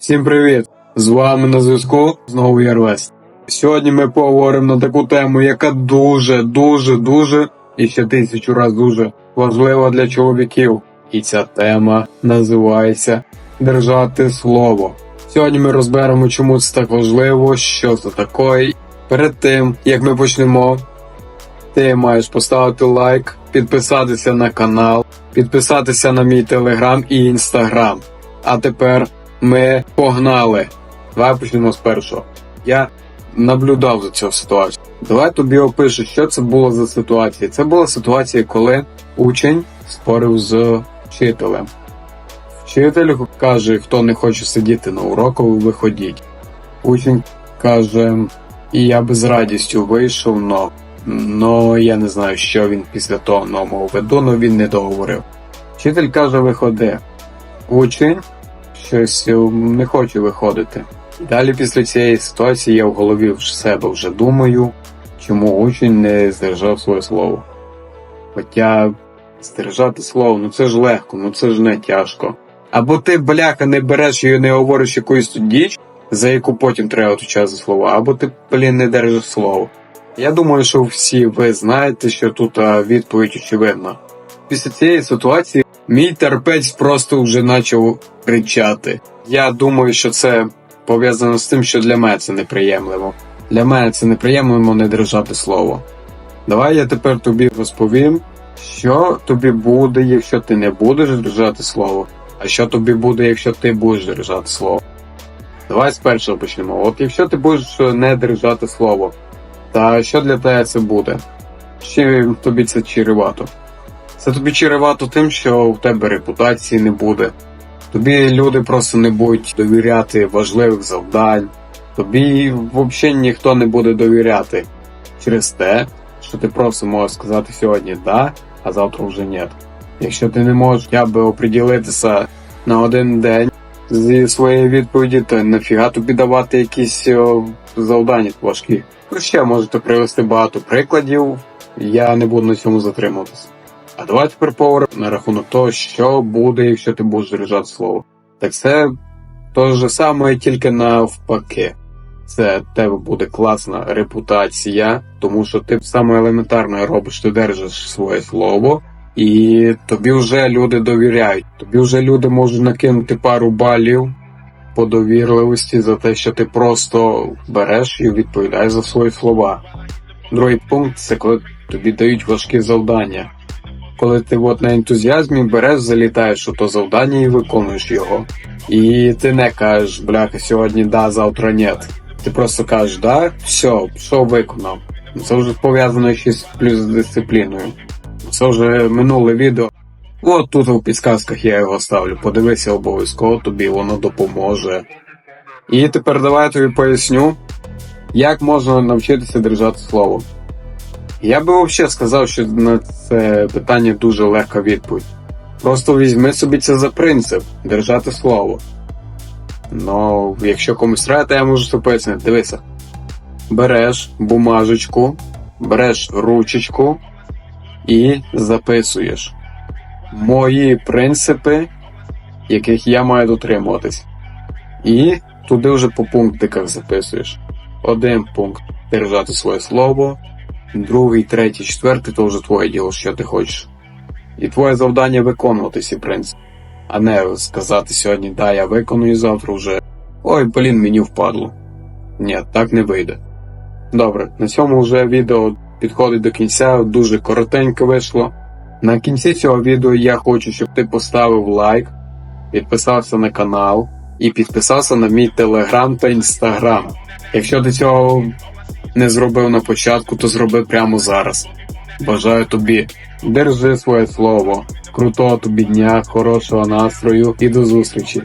Всім привіт! З вами на зв'язку знову Ярвест. Сьогодні ми поговоримо на таку тему, яка дуже, дуже, дуже і ще тисячу раз дуже важлива для чоловіків. І ця тема називається Держати слово. Сьогодні ми розберемо, чому це так важливо, що це таке. Перед тим як ми почнемо, ти маєш поставити лайк, підписатися на канал, підписатися на мій телеграм і інстаграм. А тепер ми погнали. Давай почнемо з першого. Я наблюдав за цю ситуацію. Давай тобі опишу, що це було за ситуація. Це була ситуація, коли учень спорив з вчителем. Вчитель каже, хто не хоче сидіти на уроку, виходіть. Учень каже, і я би з радістю вийшов, но, но я не знаю, що він після того мав виду, но він не договорив. Вчитель каже, виходи. Учень щось е, не хоче виходити. Далі після цієї ситуації я в голові в себе вже думаю, чому учень не здержав своє слово. Хоча здержати слово, ну це ж легко, ну це ж не тяжко. Або ти, бляха, не береш і не говориш якусь діч, за яку потім треба отвечати за слова, або ти, блін, не держиш слово. Я думаю, що всі ви знаєте, що тут відповідь очевидна. Після цієї ситуації мій терпець просто вже почав кричати. Я думаю, що це пов'язано з тим, що для мене це неприємливо. Для мене це неприємливо не держати слово. Давай я тепер тобі розповім, що тобі буде, якщо ти не будеш держати слово, а що тобі буде, якщо ти будеш держати слово. Давай з першого почнемо. От якщо ти будеш не держати слово, та що для тебе це буде? Чим тобі це чарівато? Це тобі чарівато тим, що в тебе репутації не буде. Тобі люди просто не будуть довіряти важливих завдань. Тобі взагалі ніхто не буде довіряти через те, що ти просто можеш сказати сьогодні да, а завтра вже ні. Якщо ти не можеш я би оприділитися на один день зі своєї відповіді, то нафіга тобі давати якісь о, завдання важкі. Ще можете привести багато прикладів, я не буду на цьому затримуватися. А давай тепер поговоримо на рахунок того, що буде, якщо ти будеш держати слово. Так це те ж саме, тільки навпаки. Це тебе буде класна репутація, тому що ти саме елементарно робиш, ти держиш своє слово, і тобі вже люди довіряють. Тобі вже люди можуть накинути пару балів по довірливості за те, що ти просто береш і відповідаєш за свої слова. Другий пункт це коли тобі дають важкі завдання коли ти от на ентузіазмі береш, залітаєш у то завдання і виконуєш його. І ти не кажеш, бляха, сьогодні да, завтра ні. Ти просто кажеш, да, все, що виконав. Це вже пов'язано ще з плюс дисципліною. Це вже минуле відео. От тут у підсказках я його ставлю. Подивися обов'язково, тобі воно допоможе. І тепер давай я тобі поясню, як можна навчитися держати слово. Я би взагалі сказав, що на це питання дуже легка відповідь. Просто візьми собі це за принцип держати слово. Ну, якщо комусь треба, то я можу це пояснити. Дивися. Береш бумажечку, береш ручечку і записуєш мої принципи, яких я маю дотримуватись. І туди вже по пунктиках записуєш. Один пункт держати своє слово, другий, третій, четвертий то вже твоє діло, що ти хочеш. І твоє завдання виконувати ці принципи, а не сказати сьогодні, да, я виконую завтра вже. Ой, блін, мені впадло. Ні, так не вийде. Добре, на цьому вже відео підходить до кінця, дуже коротенько вийшло. На кінці цього відео я хочу, щоб ти поставив лайк, підписався на канал і підписався на мій телеграм та інстаграм. Якщо ти цього не зробив на початку, то зроби прямо зараз. Бажаю тобі, держи своє слово, крутого тобі дня, хорошого настрою і до зустрічі.